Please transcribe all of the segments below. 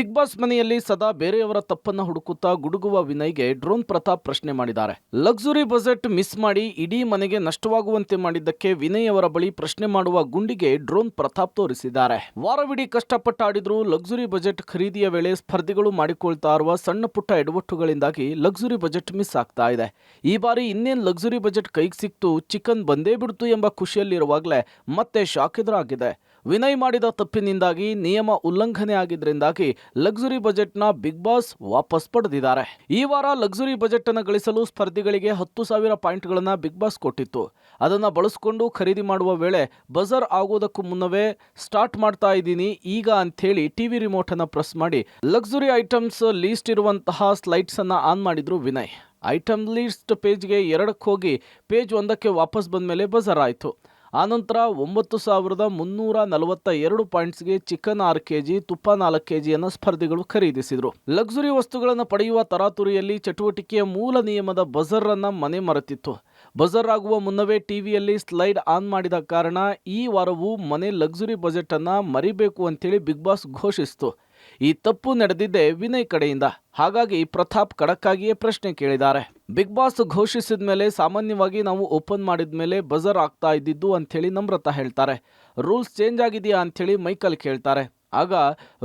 Big boss ಮನೆಯಲ್ಲಿ ಸದಾ ಬೇರೆಯವರ ತಪ್ಪನ್ನ ಹುಡುಕುತ್ತಾ ಗುಡುಗುವ ವಿನಯ್ಗೆ ಡ್ರೋನ್ ಪ್ರತಾಪ್ ಪ್ರಶ್ನೆ ಮಾಡಿದ್ದಾರೆ. ಲಕ್ಸುರಿ ಬಜೆಟ್ ಮಿಸ್ ಮಾಡಿ ಇಡೀ ಮನೆಗೆ ನಷ್ಟವಾಗುವಂತೆ ಮಾಡಿದ್ದಕ್ಕೆ ವಿನಯ್ ಅವರ ಬಳಿ ಪ್ರಶ್ನೆ ಮಾಡುವ ಗುಂಡಿಗೆ ಡ್ರೋನ್ ಪ್ರತಾಪ್ ತೋರಿಸಿದ್ದಾರೆ. ವಾರವಿಡೀ ಕಷ್ಟಪಟ್ಟ ಆಡಿದ್ರು ಲಕ್ಸುರಿ ಬಜೆಟ್ ಖರೀದಿಯ ವೇಳೆ ಸ್ಪರ್ಧಿಗಳು ಮಾಡಿಕೊಳ್ತಾ ಇರುವ ಸಣ್ಣ ಪುಟ್ಟ ಎಡವಟ್ಟುಗಳಿಂದಾಗಿ ಲಕ್ಸುರಿ ಬಜೆಟ್ ಮಿಸ್ ಆಗ್ತಾ ಇದೆ. ಈ ಬಾರಿ ಇನ್ನೇನು ಲಕ್ಸುರಿ ಬಜೆಟ್ ಕೈಗೆ ಸಿಕ್ತು ಚಿಕನ್ ಬಂದೇ ಬಿಡ್ತು ಎಂಬ ಖುಷಿಯಲ್ಲಿರುವಾಗಲೇ ಮತ್ತೆ ಶಾಕ್ ಎದುರಾಗಿದೆ ವಿನಯ್ ಮಾಡಿದ ತಪ್ಪಿನಿಂದಾಗಿ ನಿಯಮ ಉಲ್ಲಂಘನೆ ಆಗಿದ್ರಿಂದಾಗಿ ಲಕ್ಸುರಿ ಬಜೆಟ್ನ ಬಿಗ್ ಬಾಸ್ ವಾಪಸ್ ಪಡೆದಿದ್ದಾರೆ. ಈ ವಾರ ಲಕ್ಸುರಿ ಬಜೆಟ್ ಅನ್ನು ಗಳಿಸಲು ಸ್ಪರ್ಧಿಗಳಿಗೆ ಹತ್ತು ಸಾವಿರ ಪಾಯಿಂಟ್ಗಳನ್ನು ಬಿಗ್ ಬಾಸ್ ಕೊಟ್ಟಿತ್ತು. ಅದನ್ನ ಬಳಸಿಕೊಂಡು ಖರೀದಿ ಮಾಡುವ ವೇಳೆ ಬಜರ್ ಆಗೋದಕ್ಕೂ ಮುನ್ನವೇ ಸ್ಟಾರ್ಟ್ ಮಾಡ್ತಾ ಇದ್ದೀನಿ ಈಗ ಅಂಥೇಳಿ ಟಿವಿ ರಿಮೋಟ್ ಅನ್ನು ಪ್ರೆಸ್ ಮಾಡಿ ಲಕ್ಸುರಿ ಐಟಮ್ಸ್ ಲೀಸ್ಟ್ ಇರುವಂತಹ ಸ್ಲೈಡ್ಸ್ ಅನ್ನ ಆನ್ ಮಾಡಿದ್ರು ವಿನಯ್. ಐಟಮ್ ಲೀಸ್ಟ್ ಪೇಜ್ಗೆ ಎರಡಕ್ಕೆ ಹೋಗಿ ಪೇಜ್ ಒಂದಕ್ಕೆ ವಾಪಸ್ ಬಂದ ಮೇಲೆ ಬಜರ್ ಆಯಿತು. ಆನಂತರ ಒಂಬತ್ತು ಸಾವಿರದ ಮುನ್ನೂರ ನಲವತ್ತ ಎರಡು ಪಾಯಿಂಟ್ಸ್ಗೆ ಚಿಕನ್ ಆರು ಕೆಜಿ, ತುಪ್ಪ ನಾಲ್ಕು ಕೆಜಿಯನ್ನು ಸ್ಪರ್ಧಿಗಳು ಖರೀದಿಸಿದರು. ಲಕ್ಸುರಿ ವಸ್ತುಗಳನ್ನು ಪಡೆಯುವ ತರಾತುರಿಯಲ್ಲಿ ಚಟುವಟಿಕೆಯ ಮೂಲ ನಿಯಮದ ಬಜರ್ ಅನ್ನ ಮನೆ ಮರೆತಿತ್ತು. ಬಜರ್ ಆಗುವ ಮುನ್ನವೇ ಟಿವಿಯಲ್ಲಿ ಸ್ಲೈಡ್ ಆನ್ ಮಾಡಿದ ಕಾರಣ ಈ ವಾರವೂ ಮನೆ ಲಕ್ಸುರಿ ಬಜೆಟ್ ಅನ್ನ ಮರಿಬೇಕು ಅಂತೇಳಿ ಬಿಗ್ ಬಾಸ್ ಘೋಷಿಸಿತು. ಈ ತಪ್ಪು ನಡೆದಿದ್ದೇ ವಿನಯ್ ಕಡೆಯಿಂದ. ಹಾಗಾಗಿ ಪ್ರತಾಪ್ ಖಡಕ್ಕಾಗಿಯೇ ಪ್ರಶ್ನೆ ಕೇಳಿದ್ದಾರೆ. ಬಿಗ್ ಬಾಸ್ ಘೋಷಿಸಿದ ಮೇಲೆ ಸಾಮಾನ್ಯವಾಗಿ ನಾವು ಓಪನ್ ಮಾಡಿದ ಮೇಲೆ ಬಜರ್ ಆಗ್ತಾ ಇದ್ದಿದ್ದು ಅಂಥೇಳಿ ನಮ್ರತಾ ಹೇಳ್ತಾರೆ. ರೂಲ್ಸ್ ಚೇಂಜ್ ಆಗಿದೆಯಾ ಅಂಥೇಳಿ ಮೈಕಲ್ ಕೇಳ್ತಾರೆ. ಆಗ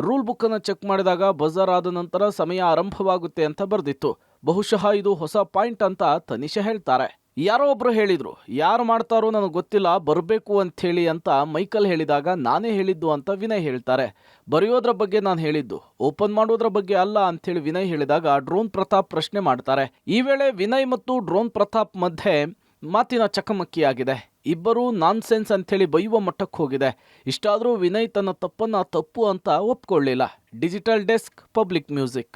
ರೂಲ್ ಬುಕ್ಕನ್ನು ಚೆಕ್ ಮಾಡಿದಾಗ ಬಜರ್ ಆದ ನಂತರ ಸಮಯ ಆರಂಭವಾಗುತ್ತೆ ಅಂತ ಬರೆದಿತ್ತು. ಬಹುಶಃ ಇದು ಹೊಸ ಪಾಯಿಂಟ್ ಅಂತ ತನಿಷಾ ಹೇಳ್ತಾರೆ. ಯಾರೋ ಒಬ್ಬರು ಹೇಳಿದರು, ಯಾರು ಮಾಡ್ತಾರೋ ನನಗೆ ಗೊತ್ತಿಲ್ಲ, ಬರಬೇಕು ಅಂತ ಹೇಳಿ ಅಂತ ಮೈಕಲ್ ಹೇಳಿದಾಗ ನಾನೇ ಹೇಳಿದ್ದು ಅಂತ ವಿನಯ್ ಹೇಳ್ತಾರೆ. ಬರೆಯೋದ್ರ ಬಗ್ಗೆ ನಾನು ಹೇಳಿದ್ದು, ಓಪನ್ ಮಾಡೋದ್ರ ಬಗ್ಗೆ ಅಲ್ಲ ಅಂಥೇಳಿ ವಿನಯ್ ಹೇಳಿದಾಗ ಡ್ರೋನ್ ಪ್ರತಾಪ್ ಪ್ರಶ್ನೆ ಮಾಡ್ತಾರೆ. ಈ ವೇಳೆ ವಿನಯ್ ಮತ್ತು ಡ್ರೋನ್ ಪ್ರತಾಪ್ ಮಧ್ಯೆ ಮಾತಿನ ಚಕಮಕಿಯಾಗಿದೆ. ಇಬ್ಬರೂ ನಾನ್ ಸೆನ್ಸ್ ಅಂಥೇಳಿ ಬೈಯುವ ಮಟ್ಟಕ್ಕೆ ಹೋಗಿದೆ. ಇಷ್ಟಾದರೂ ವಿನಯ್ ತನ್ನ ತಪ್ಪನ್ನು ತಪ್ಪು ಅಂತ ಒಪ್ಕೊಳ್ಳಿಲ್ಲ. Digital desk, public music.